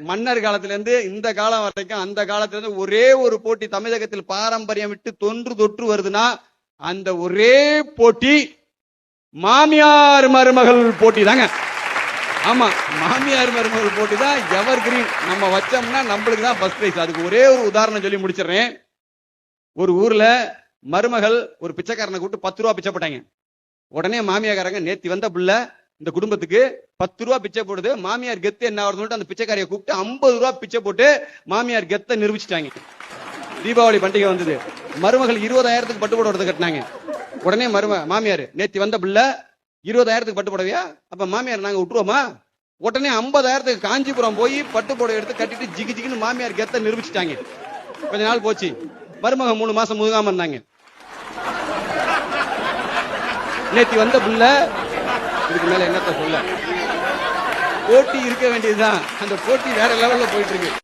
மன்னர் காலத்திலிருந்து இந்த காலம் வரைக்கும் அந்த காலத்திலிருந்து ஒரே ஒரு போட்டி தமிழகத்தில் பாரம்பரியம் விட்டு தொன்று தொற்று வருதுன்னா அந்த ஒரே போட்டி மாமியார் மருமகள் போட்டி தாங்க ஆமா மாமியார் மருமகள் போட்டி தான் எவர் கிரீன்? நம்ம வச்சோம்னா நம்மளுக்கு தான் ஃபர்ஸ்ட் பிரைஸ் அதுக்கு ஒரே ஒரு உதாரணம் சொல்லி முடிச்சிடுறேன். ஒரு ஊர்ல மருமகள் ஒரு பிச்சைக்காரனை கூப்பிட்டு பத்து ரூபா பிச்சைப்பட்டாங்க உடனே மாமியாக்காரங்க நேத்தி வந்த புள்ள இந்த குடும்பத்துக்கு பத்து ரூபா பிச்சை போடுது. மாமியார் கெத்து என்ன ஆகுதுன்னு சொல்லிட்டு அந்த பிச்சைக்காரியை கூப்பிட்டு ஐம்பது ரூபா பிச்சை போட்டு மாமியார் கெத்தை நிரூபிச்சிட்டாங்க. தீபாவளி பண்டிகை வந்தது. மருமகள் இருபதாயிரத்துக்கு பட்டு புடவை கட்டினாங்க. உடனே மரும மாமியார் நேத்தி வந்த பிள்ளை இருபதாயிரத்துக்கு பட்டு புடவையா? அப்ப மாமியார் நாங்க விட்டுருவோமா? உடனே ஐம்பதாயிரத்துக்கு காஞ்சிபுரம் போய் பட்டு புடவை எடுத்து கட்டிட்டு ஜிகி ஜிகின்னு மாமியார் கெத்தை நிரூபிச்சிட்டாங்க. கொஞ்ச நாள் போச்சு. மருமக மூணு மாசம் முதுகாம இருந்தாங்க. நேத்தி வந்த பிள்ளை இதுக்கு மேல என்னத்த சொல்ல? போட்டி இருக்க வேண்டியதுதான். அந்த போட்டி வேற லெவல்ல போயிட்டு இருக்கு.